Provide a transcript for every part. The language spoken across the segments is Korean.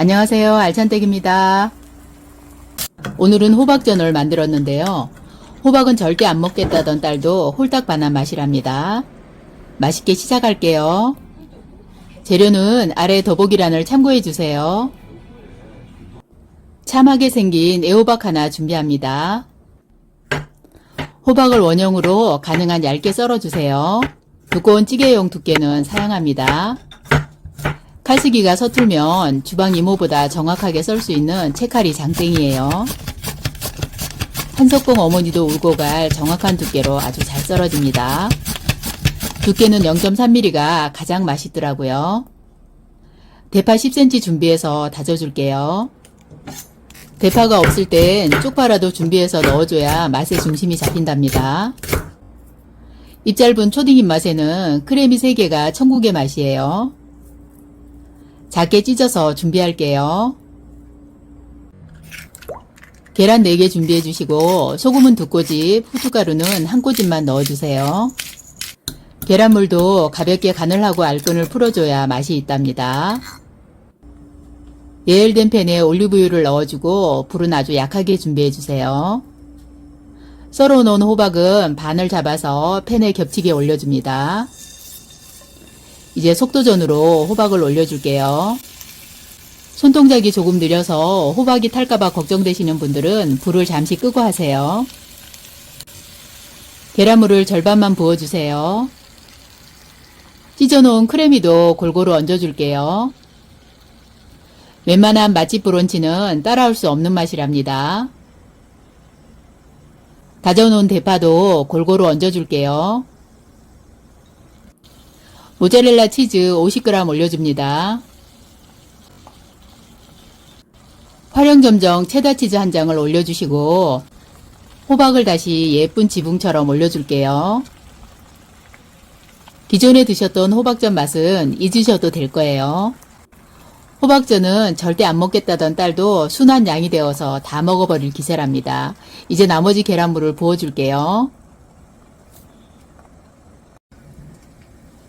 안녕하세요. 알찬댁입니다. 오늘은 호박전을 만들었는데요. 호박은 절대 안 먹겠다던 딸도 홀딱 반한 맛이랍니다. 맛있게 시작할게요. 재료는 아래 더보기란을 참고해 주세요. 참하게 생긴 애호박 하나 준비합니다. 호박을 원형으로 가능한 얇게 썰어주세요. 두꺼운 찌개용 두께는 사용합니다. 칼쓰기가 서툴면 주방 이모보다 정확하게 썰 수 있는 채칼이 장땡이에요. 한석봉 어머니도 울고 갈 정확한 두께로 아주 잘 썰어집니다. 두께는 0.3mm가 가장 맛있더라고요. 대파 10cm 준비해서 다져줄게요. 대파가 없을 땐 쪽파라도 준비해서 넣어줘야 맛의 중심이 잡힌답니다. 입 짧은 초딩 입맛에는 크래미 3개가 천국의 맛이에요. 작게 찢어서 준비할게요. 계란 4개 준비해 주시고 소금은 두 꼬집, 후춧가루는 한 꼬집만 넣어주세요. 계란물도 가볍게 간을 하고 알끈을 풀어줘야 맛이 있답니다. 예열된 팬에 올리브유를 넣어주고 불은 아주 약하게 준비해 주세요. 썰어 놓은 호박은 반을 잡아서 팬에 겹치게 올려줍니다. 이제 속도전으로 호박을 올려줄게요. 손동작이 조금 느려서 호박이 탈까봐 걱정되시는 분들은 불을 잠시 끄고 하세요. 계란물을 절반만 부어주세요. 찢어놓은 크래미도 골고루 얹어줄게요. 웬만한 맛집 브런치는 따라올 수 없는 맛이랍니다. 다져놓은 대파도 골고루 얹어줄게요. 모짜렐라 치즈 50g 올려줍니다. 활용점정 체다 치즈 한 장을 올려주시고 호박을 다시 예쁜 지붕처럼 올려줄게요. 기존에 드셨던 호박전 맛은 잊으셔도 될 거예요. 호박전은 절대 안 먹겠다던 딸도 순한 양이 되어서 다 먹어버릴 기세랍니다. 이제 나머지 계란물을 부어줄게요.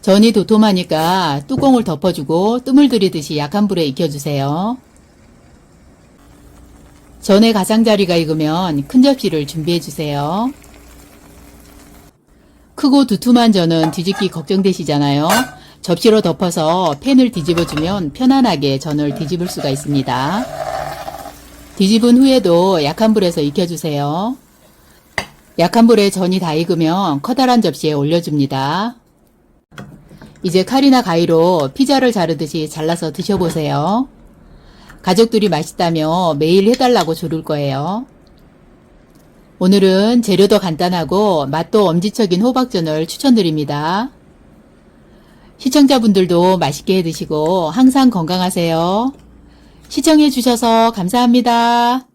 전이 도톰하니까 뚜껑을 덮어주고 뜸을 들이듯이 약한 불에 익혀주세요. 전에 가장자리가 익으면 큰 접시를 준비해주세요. 크고 두툼한 전은 뒤집기 걱정되시잖아요. 접시로 덮어서 팬을 뒤집어주면 편안하게 전을 뒤집을 수가 있습니다. 뒤집은 후에도 약한 불에서 익혀주세요. 약한 불에 전이 다 익으면 커다란 접시에 올려줍니다. 이제 칼이나 가위로 피자를 자르듯이 잘라서 드셔보세요. 가족들이 맛있다며 매일 해달라고 조를 거예요. 오늘은 재료도 간단하고 맛도 엄지척인 호박전을 추천드립니다. 시청자분들도 맛있게 해 드시고 항상 건강하세요. 시청해 주셔서 감사합니다.